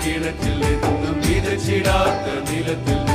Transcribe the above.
കിണറ്റിൽ നിന്നും വിതച്ചിടാത്ത നിലത്തിൽ